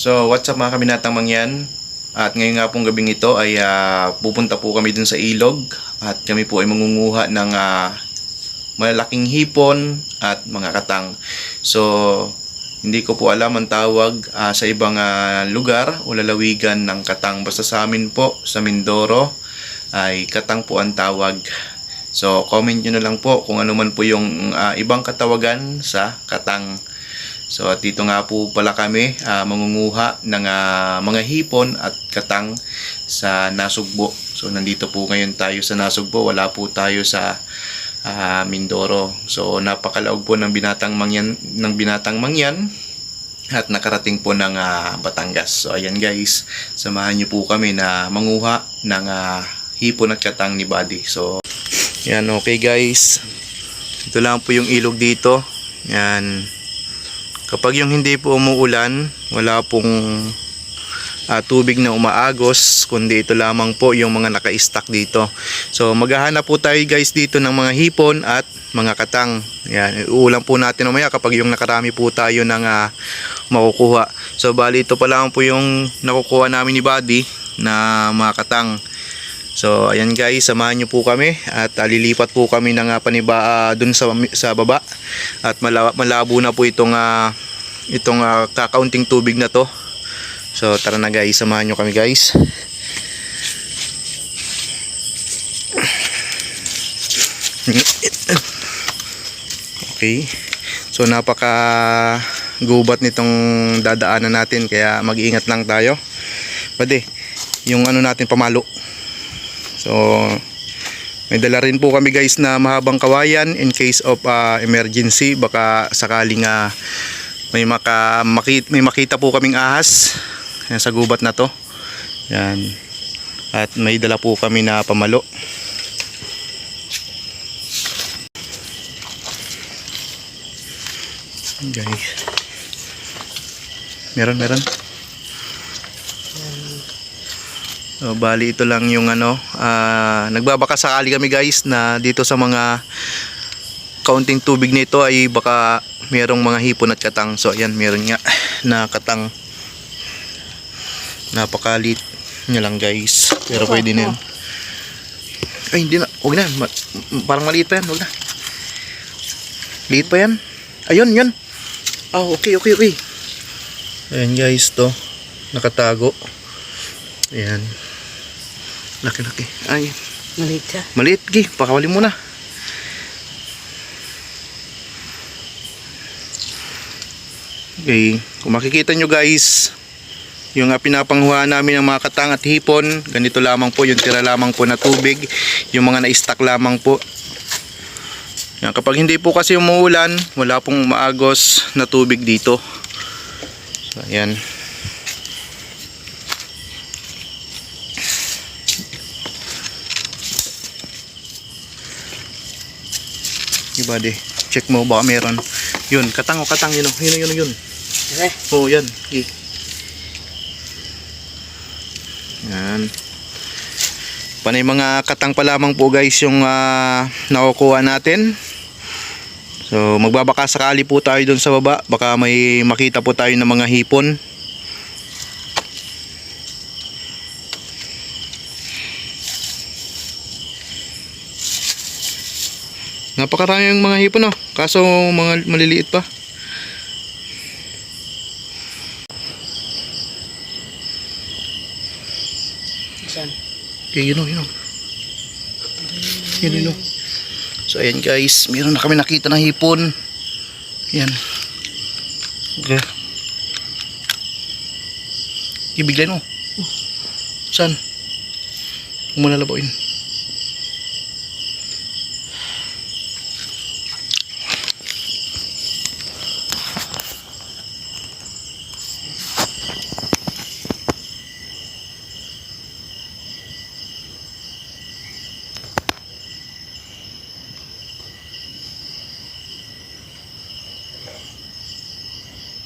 So, what's up mga kabinatang mangyan? At ngayon nga pong gabing ito ay ah, pupunta po kami dun sa ilog at kami po ay mangunguha ng ah, malalaking hipon at mga katang. So, hindi ko po alam ang tawag ah, sa ibang ah, lugar o lalawigan ng katang. Basta sa amin po, sa Mindoro, ay katang po ang tawag. So, comment nyo na lang po kung ano man po yung ah, ibang katawagan sa katang. So at dito nga po pala kami ah, mangunguha ng ah, mga hipon at katang sa Nasugbo. So nandito po ngayon tayo sa Nasugbo, wala po tayo sa ah, Mindoro. So napakalaog po ng binatang mangyan ng binatang mangyan at nakarating po ng ah, Batangas. So ayan guys, samahan niyo po kami na manguha ng ah, hipon at katang ni Buddy. So yan okay guys. Ito lang po yung ilog dito. Yan. Kapag yung hindi po umuulan, wala pong ah, tubig na umaagos, kundi ito lamang po yung mga naka-stack dito. So maghahanap po tayo guys dito ng mga hipon at mga katang. Yan, uulam po natin mamaya kapag yung nakarami po tayo ng ah, makukuha. So bali ito pa lang po yung nakukuha namin ni Buddy na mga katang. So ayan guys, samahan niyo po kami at ah, lilipat po kami ng uh, paniba ah, dun sa sa baba at mala- malabo na po itong ah, itong ah, kakaunting tubig na to. So tara na guys, samahan niyo kami guys. Okay. So napaka gubat nitong dadaanan natin kaya mag-iingat lang tayo. Pwede yung ano natin pamalo. So, may dala rin po kami guys na mahabang kawayan in case of uh, emergency. Baka sakaling uh, may, maka, makita, may makita po kaming ahas yan, sa gubat na to. Yan. At may dala po kami na pamalo. Guys. Meron, meron. So, bali ito lang yung ano, ah, nagbabaka sakali kami guys na dito sa mga kaunting tubig nito ay baka merong mga hipon at katang. So ayan, meron nga na katang. Napakalit niya lang guys. Pero pwede na yun. Ay, hindi na. Huwag na. Ma- parang maliit pa yan. Huwag na. Liit pa yan. Ayun, yun. Oh, okay, okay, okay. Ayan guys, to. Nakatago. Ayan. Laki-laki. Ay, Maliit siya. maliit. Gi, pakawali mo na. Okay, kung makikita nyo guys, yung uh, pinapanghuha namin ng mga katang at hipon, ganito lamang po, yung tira lamang po na tubig, yung mga na-stack lamang po. Yan, kapag hindi po kasi umuulan, wala pong maagos na tubig dito. So, ayan. De. Check mo baka meron. Yun, katang o katang yun. o. Yun, yun, yun. Eh, Oo, yan. Okay. Yan. Panay mga katang pa lamang po guys yung ah, nakukuha natin. So magbabaka sakali po tayo doon sa baba. Baka may makita po tayo ng mga hipon. Napakarami yung mga hipon oh. Kaso mga maliliit pa. saan? Okay, yun o, yun o. Yun, yun o. So, ayan guys. Meron na kami nakita ng hipon. Yan. Okay. Ibiglan mo. Saan? Huwag mo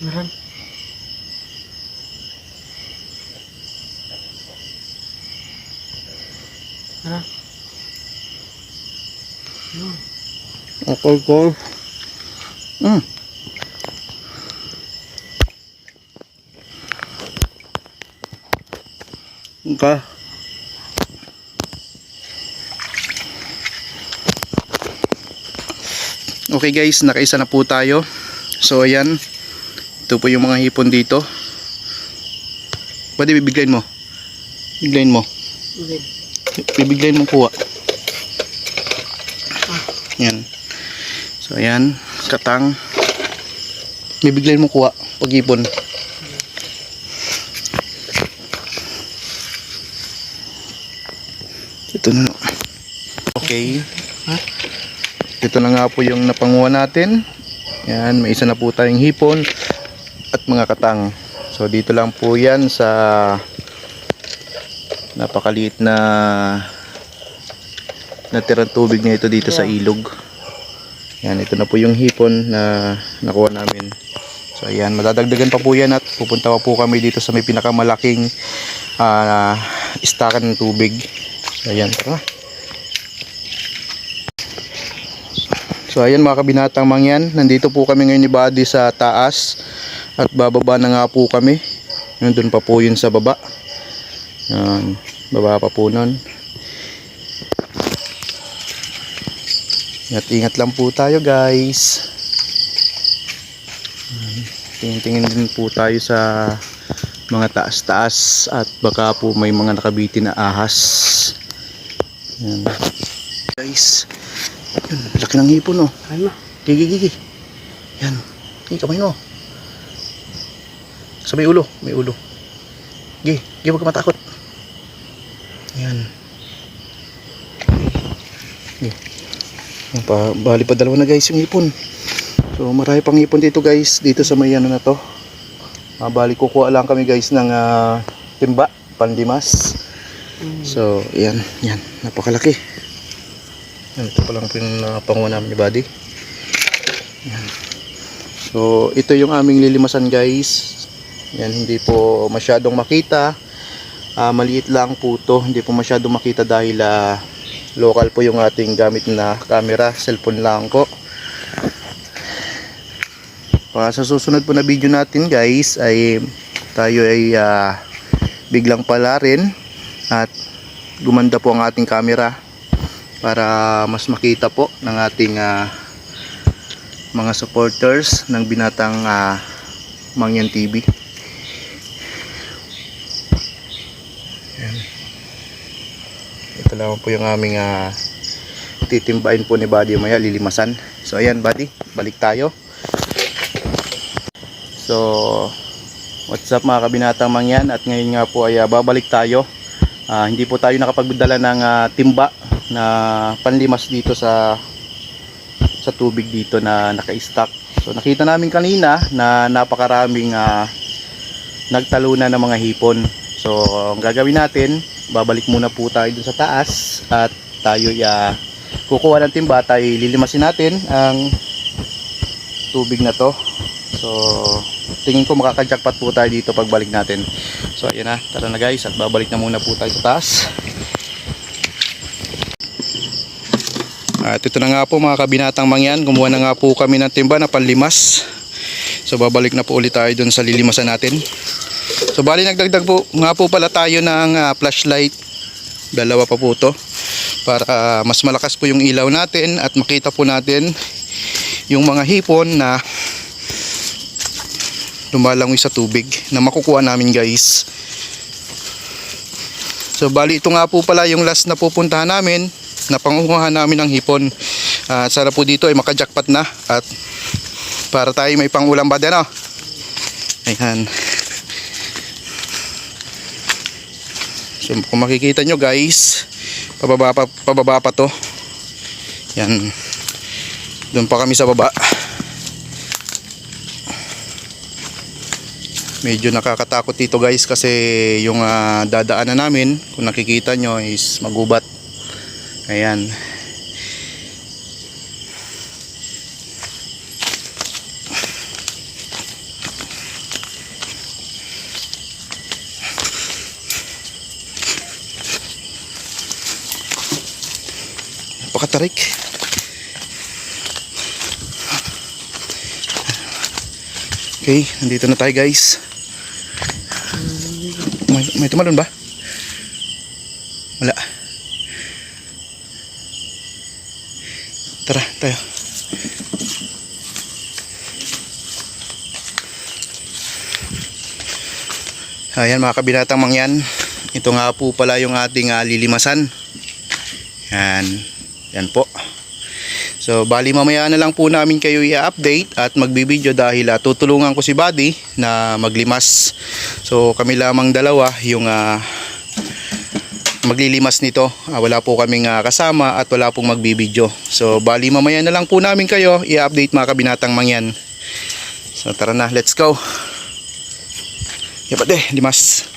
Meron. Ano? Yun. Okay, cool. Mm. Ka. Okay guys, nakaisa na po tayo. So ayan. Ito po yung mga hipon dito. Pwede bibiglayin mo. Biglayin mo. Okay. Bibiglayin mo kuha. Yan. So ayan, katang. Bibiglayin mo kuha pag hipon. Ito na. Okay. Ha? Ito na nga po yung napanguha natin. Yan, may isa na po tayong hipon at mga katang. So dito lang po yan sa napakaliit na natirang tubig na ito dito sa ilog. Yan, ito na po yung hipon na nakuha namin. So ayan, madadagdagan pa po yan at pupunta pa po kami dito sa may pinakamalaking ah, istakan ng tubig. So ayan, tara. So ayan mga kabinatang mangyan, nandito po kami ngayon ni Buddy sa taas at bababa na nga po kami. Nandun pa po yun sa baba. Yan, baba pa po nun. At ingat lang po tayo guys. Tingin-tingin din po tayo sa mga taas-taas at baka po may mga nakabitin na ahas. Yan. Guys, yun, laki ng hipon oh. Ano? Gigi, gigi. Yan. Gigi, kamay mo. Sa may ulo. May ulo. Gigi, gigi, huwag ka matakot. Yan. Gigi. Yan pa, bali pa dalawa na guys yung hipon. So marami pang hipon dito guys. Dito sa may ano na to. Ah, bali kukuha lang kami guys ng ah, timba. Pandimas. Mm. So, yan, yan. Napakalaki. Yan, ito pa lang po yung napanguha namin ni Buddy. Yan. So, ito yung aming lilimasan guys. Yan, hindi po masyadong makita. Ah, maliit lang po to. Hindi po masyadong makita dahil ah, local po yung ating gamit na camera. Cellphone lang po. Pa sa susunod po na video natin guys ay tayo ay ah, biglang pala rin at gumanda po ang ating camera para mas makita po ng ating ah, mga supporters ng binatang ah, Mangyan TV. Lang po yung aming ah, titimbain po ni Buddy maya lilimasan. So ayan Buddy, balik tayo. So what's up mga kabinatang mangyan at ngayon nga po ay ah, babalik tayo Ah, hindi po tayo nakapagdala ng ah, timba na panlimas dito sa sa tubig dito na naka-stack. So nakita namin kanina na napakaraming ah, nagtalunan ng mga hipon. So ang gagawin natin, babalik muna po tayo dun sa taas at tayo ya kukuha ng timba, tayo lilimasin natin ang tubig na to. So tingin ko makaka-jackpot po tayo dito pagbalik natin. So ayan na, tara na guys at babalik na muna po tayo sa taas. At ito na nga po mga kabinatang mangyan, kumuha na nga po kami ng timba na panlimas. So babalik na po ulit tayo dun sa lilimasan natin. So bali nagdagdag po nga po pala tayo ng ah, flashlight. Dalawa pa po to para ah, mas malakas po yung ilaw natin at makita po natin yung mga hipon na lumalangoy sa tubig na makukuha namin guys. So bali ito nga po pala yung last na pupuntahan namin na pangunguhan namin ng hipon. Ah, sana po dito ay makajackpot na at para tayo may pangulam ba din oh. Ayan. So kung makikita nyo guys, pababa pa, pababa pa to. Yan. Doon pa kami sa baba. medyo nakakatakot dito guys kasi yung ah, dadaanan namin kung nakikita nyo is magubat ayan napakatarik okay nandito na tayo guys may, may tumalon ba? Wala. Tara, tayo. Ayan mga kabinatang mangyan. Ito nga po pala yung ating ah, lilimasan. Yan. Yan po. So, bali mamaya na lang po namin kayo i-update at magbibideo dahil ah, tutulungan ko si Buddy na maglimas. So, kami lamang dalawa yung ah, maglilimas nito. Ah, wala po kaming ah, kasama at wala pong magbibideo. So, bali mamaya na lang po namin kayo i-update mga kabinatang mangyan. So, tara na. Let's go. Yapat eh, limas.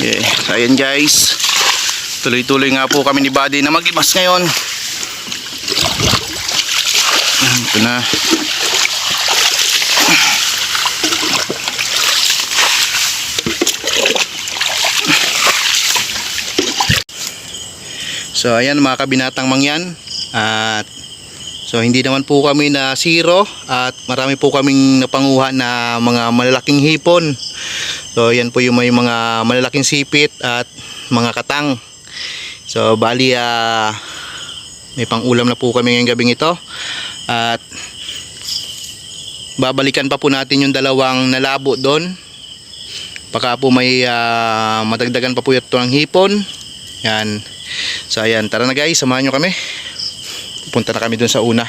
Yeah, so ayan guys. Tuloy-tuloy nga po kami ni Buddy na maglimas ngayon. Ito na. So ayan mga kabinatang mangyan. At so hindi naman po kami na zero at marami po kaming napanguha na mga malalaking hipon. So yan po yung may mga malalaking sipit at mga katang. So bali ah, may pang-ulam na po kami ngayong gabing ito. At babalikan pa po natin yung dalawang nalabo doon. Baka po may ah, madagdagan pa po ito ng hipon. Yan. So ayan, tara na guys, samahan nyo kami. Pupunta na kami doon sa una.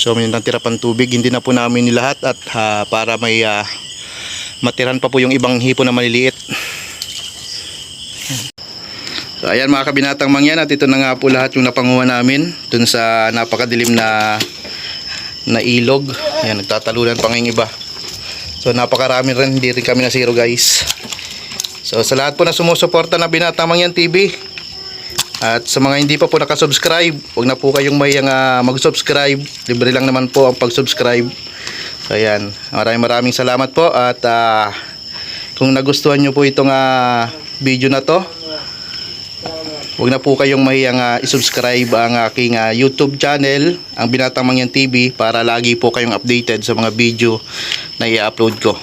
So may natira tubig, hindi na po namin nilahat at ah, para may ah, matiran pa po yung ibang hipon na maliliit. So ayan mga kabinatang mangyan at ito na nga po lahat yung napanguha namin dun sa napakadilim na na ilog. Ayan, nagtatalunan pa ngayong iba. So napakarami rin, hindi rin kami na zero guys. So sa lahat po na sumusuporta na Binatang Mangyan TV at sa mga hindi pa po nakasubscribe, huwag na po kayong mayang ah, mag-subscribe. Libre lang naman po ang pag-subscribe. So ayan, maraming maraming salamat po at ah, kung nagustuhan nyo po itong ah, video na to, huwag na po kayong mahiyang ah, isubscribe ang aking ah, YouTube channel, ang Binatang Mangyan TV para lagi po kayong updated sa mga video na i-upload ko.